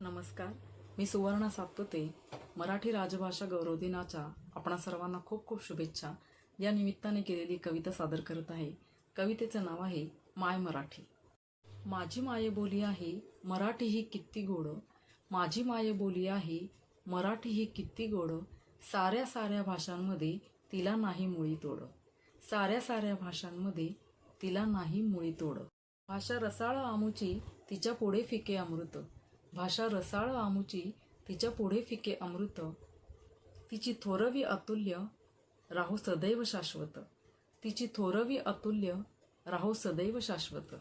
नमस्कार. मी सुवर्णा सातपुते मराठी राजभाषा गौरव दिनाच्या आपणा सर्वांना खूप खूप शुभेच्छा. या निमित्ताने केलेली कविता सादर करत आहे. कवितेचं नाव आहे माय मराठी. माझी मायबोली आहे मराठी ही किती गोड. माझी मायबोली आहे मराठी ही किती गोड. साऱ्या साऱ्या भाषांमध्ये तिला नाही मुळी तोड. साऱ्या साऱ्या भाषांमध्ये तिला नाही मुळी तोड. भाषा रसाळ आमुची तिच्या पुढे फिके अमृत. भाषा रसाळ आमुची तिच्या पुढे फिके अमृत. तिची थोरवी अतुल्य राहू सदैव शाश्वत. तिची थोरवी अतुल्य राहू सदैव शाश्वत.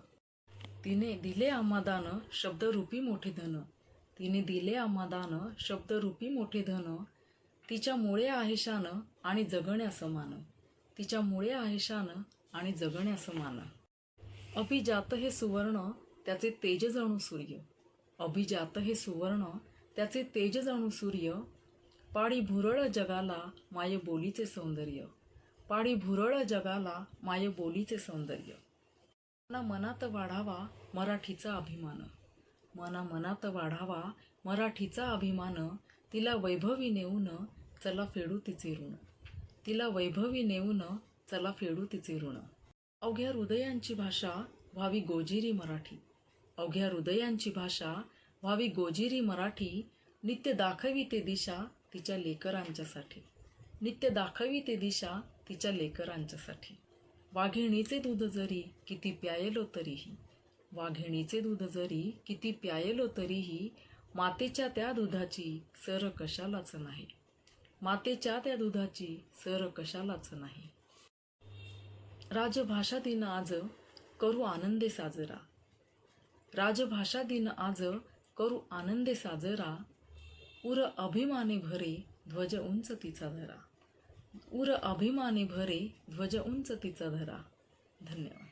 तिने दिले आम्हादान शब्दरूपी मोठे धन. तिने दिले आम्हादान शब्दरूपी मोठे धन. तिच्या मुळे आहे शान आणि जगण्या समान. तिच्या मुळे आहे शान आणि जगण्या समान. अभिजात हे सुवर्ण त्याचे तेज जणू सूर्य. अभिजात हे सुवर्ण त्याचे तेज जणू सूर्य पाडी भुरळ जगाला माय बोलीचे सौंदर्य. पाडी भुरळ जगाला माय बोलीचे सौंदर्य. मना मनात वाढावा मराठीचा अभिमान. मना मनात वाढावा मराठीचा अभिमान. तिला वैभवी नेऊन चला फेडू तिचे ऋण. तिला वैभवी नेऊन चला फेडू तिचे ऋण. अवघ्या हृदयांची भाषा व्हावी गोजिरी मराठी. अवघ्या हृदयांची भाषा व्हावी गोजिरी मराठी नित्य दाखवी ते दिशा तिच्या लेकरांच्यासाठी नित्य दाखवी ते दिशा तिच्या लेकरांच्यासाठी वाघिणीचे दूध जरी किती प्यायलो तरीही वाघिणीचे दूध जरी किती प्यायलो तरीही मातेच्या त्या दुधाची सर कशालाच नाही. मातेच्या त्या दुधाची सर कशालाच नाही. राजभाषा दिन आज करू आनंदे साजरा. राजभाषा दिन आज करू आनंदे साजरा. उर अभिमाने भरे ध्वज उंच तिचा धरा. उर अभिमाने भरे ध्वज उंच तिचा धरा. धन्यवाद.